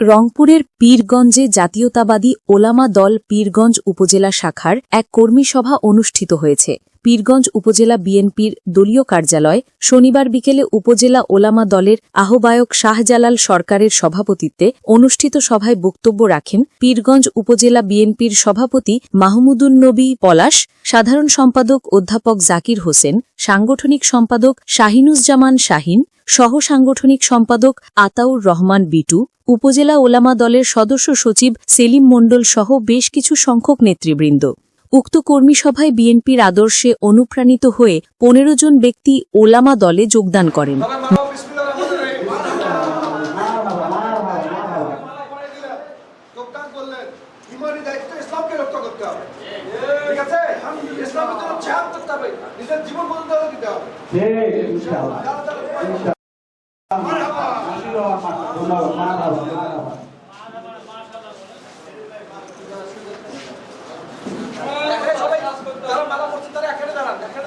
রংপুরের পীরগঞ্জে জাতীয়তাবাদী ওলামা দল পীরগঞ্জ উপজেলা শাখার এক কর্মী সভা অনুষ্ঠিত হয়েছে। পীরগঞ্জ উপজেলা বিএনপির দলীয় কার্যালয় শনিবার বিকেলে উপজেলা ওলামা দলের আহ্বায়ক শাহজালাল সরকারের সভাপতিত্বে অনুষ্ঠিত সভায় বক্তব্য রাখেন পীরগঞ্জ উপজেলা বিএনপির সভাপতি মাহমুদুন নবী পলাশ, সাধারণ সম্পাদক অধ্যাপক জাকির হোসেন, সাংগঠনিক সম্পাদক শাহিনুজ্জামান শাহিন, সহ সাংগঠনিক সম্পাদক আতাউর রহমান বিটু, উপজেলা ওলামা দলের সদস্য সচিব সেলিম মণ্ডল সহ বেশ কিছু সংখ্যক নেতৃবৃন্দ। উক্ত কর্মী সভায় বিএনপির আদর্শে অনুপ্রাণিত হয়ে পনেরো জন ব্যক্তি ওলামা দলে যোগদান করেন। মালা পড়ছে তারা এখানে দাঁড়ান এখানে